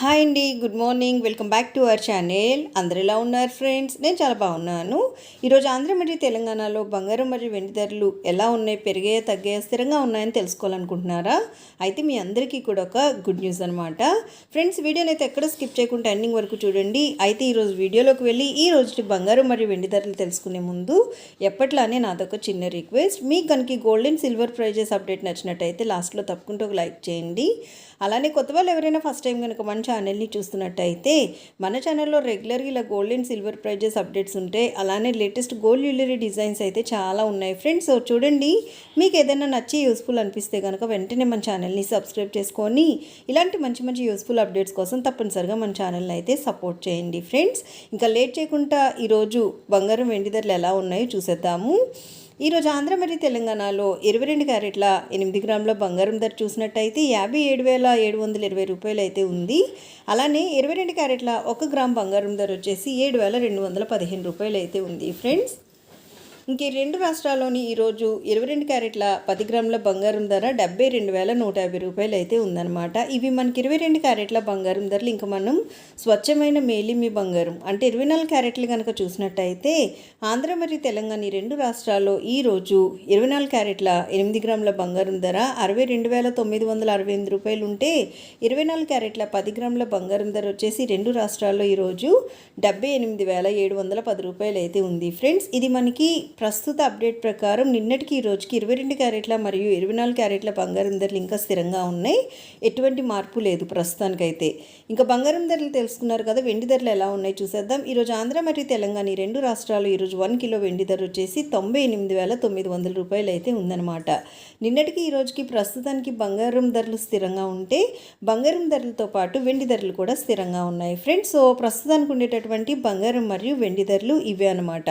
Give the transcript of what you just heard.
Hi అండి good morning. Welcome back to our channel. అందరు ఎలా ఉన్నారు ఫ్రెండ్స్? నేను చాలా బాగున్నాను. ఈరోజు ఆంధ్ర మరియు తెలంగాణలో బంగారం మరియు వెండి ధరలు ఎలా ఉన్నాయి పెరిగాయో తగ్గాయో స్థిరంగా ఉన్నాయని తెలుసుకోవాలనుకుంటున్నారా? అయితే మీ అందరికీ కూడా ఒక గుడ్ న్యూస్ అనమాట ఫ్రెండ్స్ వీడియోని అయితే ఎక్కడ స్కిప్ చేయకుండా ఎండింగ్ వరకు చూడండి. అయితే ఈరోజు వీడియోలోకి వెళ్ళి ఈ రోజు బంగారం మరియు వెండి ధరలు తెలుసుకునే ముందు ఎప్పట్లానే నాదొక చిన్న రిక్వెస్ట్. మీకు కనుక gold and silver prizes update నచ్చినట్టయితే లాస్ట్లో తప్పకుండా ఒక లైక్ చేయండి. అలానే కొత్త వాళ్ళు ఎవరైనా ఫస్ట్ టైం కనుక మన ఛానల్ని చూస్తున్నట్టయితే మన ఛానల్లో రెగ్యులర్గా ఇలా gold and silver prizes updates ఉంటాయి అలానే లేటెస్ట్ గోల్డ్ జ్యువెలరీ డిజైన్స్ అయితే చాలా ఉన్నాయి. ఫ్రెండ్స్ సో చూడండి మీకు ఏదైనా నచ్చి యూస్ఫుల్ అనిపిస్తే కనుక వెంటనే మన ఛానల్ని సబ్స్క్రైబ్ చేసుకొని ఇలాంటి మంచి మంచి యూస్ఫుల్ అప్డేట్స్ కోసం తప్పనిసరిగా మన ఛానల్ని అయితే సపోర్ట్ చేయండి. ఫ్రెండ్స్ ఇంకా లేట్ చేయకుండా ఈరోజు బంగారం వెండి ధరలు ఎలా ఉన్నాయో చూసేద్దాము. ఈరోజు ఆంధ్ర మరియు తెలంగాణలో ఇరవై రెండు క్యారెట్ల ఎనిమిది గ్రాముల బంగారం ధర చూసినట్టయితే యాభై ఏడు వేల ఏడు వందల ఇరవై రూపాయలు అయితే ఉంది. అలానే ఇరవై రెండు క్యారెట్ల ఒక గ్రామ్ బంగారం ధర వచ్చేసి ఏడు వేల రెండు వందల పదిహేను రూపాయలు అయితే ఉంది. ఫ్రెండ్స్ ఇంక ఈ రెండు రాష్ట్రాల్లోని ఈరోజు ఇరవై రెండు క్యారెట్ల పది గ్రాముల బంగారం ధర డెబ్బై రెండు వేల నూట యాభై రూపాయలు అయితే ఉందన్నమాట. ఇవి మనకి ఇరవై రెండు క్యారెట్ల బంగారం ధరలు ఇంకా మనం స్వచ్ఛమైన మేలిమి బంగారం అంటే ఇరవై నాలుగు క్యారెట్లు కనుక చూసినట్టయితే ఆంధ్ర మరియు తెలంగాణ ఈ రెండు రాష్ట్రాల్లో ఈరోజు ఇరవై నాలుగు క్యారెట్ల ఎనిమిది గ్రాముల బంగారం ధర అరవై రెండు వేల తొమ్మిది వందల అరవై ఎనిమిది రూపాయలు ఉంటే ఇరవై నాలుగు క్యారెట్ల పది గ్రాముల బంగారం ధర వచ్చేసి రెండు రాష్ట్రాల్లో ఈరోజు డెబ్బై ఎనిమిది వేల ఏడు వందల పది రూపాయలు అయితే ఉంది. ఫ్రెండ్స్ ఇది మనకి ప్రస్తుత అప్డేట్ ప్రకారం నిన్నటికి ఈ రోజుకి ఇరవై రెండు క్యారెట్ల మరియు ఇరవై నాలుగు క్యారెట్ల బంగారం ధరలు ఇంకా స్థిరంగా ఉన్నాయి. ఎటువంటి మార్పు లేదు ప్రస్తుతానికైతే. ఇంకా బంగారం ధరలు తెలుసుకున్నారు కదా వెండి ధరలు ఎలా ఉన్నాయి చూసేద్దాం. ఈరోజు ఆంధ్ర మరియు తెలంగాణ ఈ రెండు రాష్ట్రాలు ఈరోజు వన్ కిలో వెండి ధర వచ్చేసి తొంభై ఎనిమిది వేల తొమ్మిది వందల రూపాయలు అయితే ఉందన్నమాట. నిన్నటికి ఈ రోజుకి ప్రస్తుతానికి బంగారం ధరలు స్థిరంగా ఉంటే బంగారం ధరలతో పాటు వెండి ధరలు కూడా స్థిరంగా ఉన్నాయి. ఫ్రెండ్స్ సో ప్రస్తుతానికి ఉండేటటువంటి బంగారం మరియు వెండి ధరలు ఇవే అనమాట